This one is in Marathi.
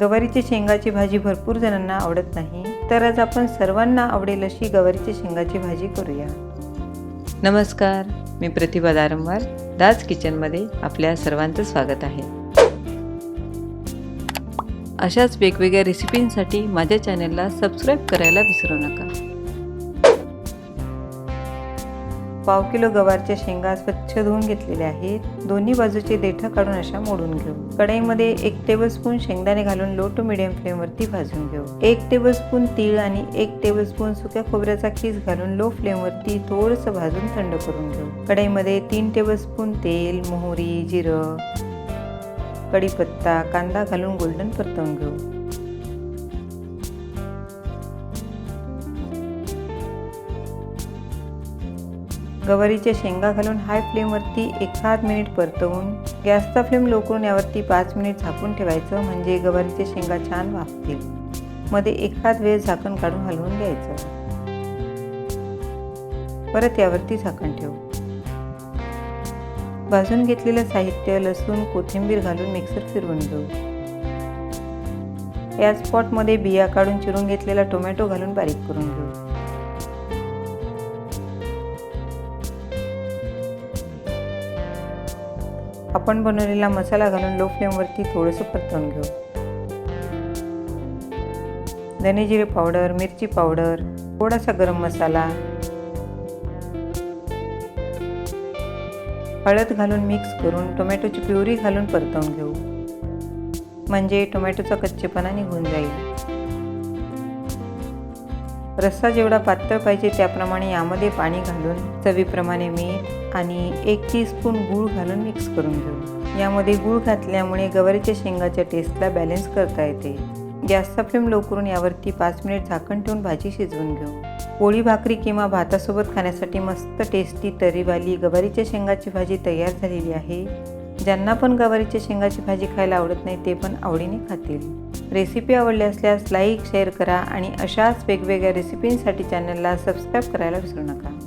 गवारीच्या शेंगाची भाजी भरपूर जणांना आवडत नाही तर आज आपण सर्वांना आवडेल अशी गवारीच्या शेंगाची भाजी करूया. नमस्कार मी प्रतिभा दारंवार दाज किचनमध्ये आपल्या सर्वांचं स्वागत आहे. अशाच वेगवेगळ्या रेसिपींसाठी माझ्या चॅनलला सबस्क्राईब करायला विसरू नका. पाव किलो गवारच्या शेंगा स्वच्छ धुवून घेतलेल्या आहेत. दोन्ही बाजूचे देठं काढून अशा मोडून घेऊ. कढईमध्ये एक टेबलस्पून शेंगदाणे घालून लो टू मिडियम फ्लेमवरती भाजून घेऊ. एक टेबलस्पून तीळ आणि एक टेबलस्पून सुक्या खोबऱ्याचा खीस घालून लो फ्लेमवरती थोडंसं भाजून थंड करून घेऊ. कढईमध्ये तीन टेबलस्पून तेल मोहरी जिरं कढीपत्ता कांदा घालून गोल्डन परतवून घेऊ. गवारीच्या शेंगा घालून हाय फ्लेमवरती एक सात मिनिट परतवून गॅसचा फ्लेम लो करून यावरती पाच मिनिट झाकून ठेवायचं. म्हणजे गवारीच्या शेंगा छान वाफतील. मध्ये एखाद वेळ झाकण काढून हलवून घ्यायचं. परत यावरती झाकण ठेवू. भाजून घेतलेलं साहित्य लसूण कोथिंबीर घालून मिक्सर फिरवून घेऊ. या स्पॉटमध्ये बिया काढून चिरून घेतलेला टोमॅटो घालून बारीक करून घेऊ. आपण बनवलेला मसाला घालून लो फ्लेमवरती थोडंसं परतवून घेऊ. धने जिरे पावडर मिरची पावडर थोडासा गरम मसाला. हळद घालून मिक्स करून टोमॅटोची प्युरी घालून परतवून घेऊ. म्हणजे टोमॅटोचा कच्चेपणा निघून जाईल. रस्सा जेवढा पातळ पाहिजे त्याप्रमाणे यामध्ये पाणी घालून चवीप्रमाणे मीठ आणि एक टीस्पून गूळ घालून मिक्स करून घेऊ. यामध्ये गूळ घातल्यामुळे गवारीच्या शेंगाच्या टेस्टला बॅलन्स करता येते. गॅसचा फ्लेम लो करून यावरती पाच मिनिट झाकण ठेवून भाजी शिजवून घेऊ. पोळी भाकरी किंवा भातासोबत खाण्यासाठी मस्त टेस्टी तरीवाली गवारीच्या शेंगाची भाजी तयार झालेली आहे. ज्यांना पण गवारीच्या शेंगाची भाजी खायला आवडत नाही ते पण आवडीने खातील. रेसिपी आवडली असल्यास लाईक शेअर करा आणि अशाच वेगवेगळ्या रेसिपींसाठी चॅनलला सबस्क्राईब करायला विसरू नका.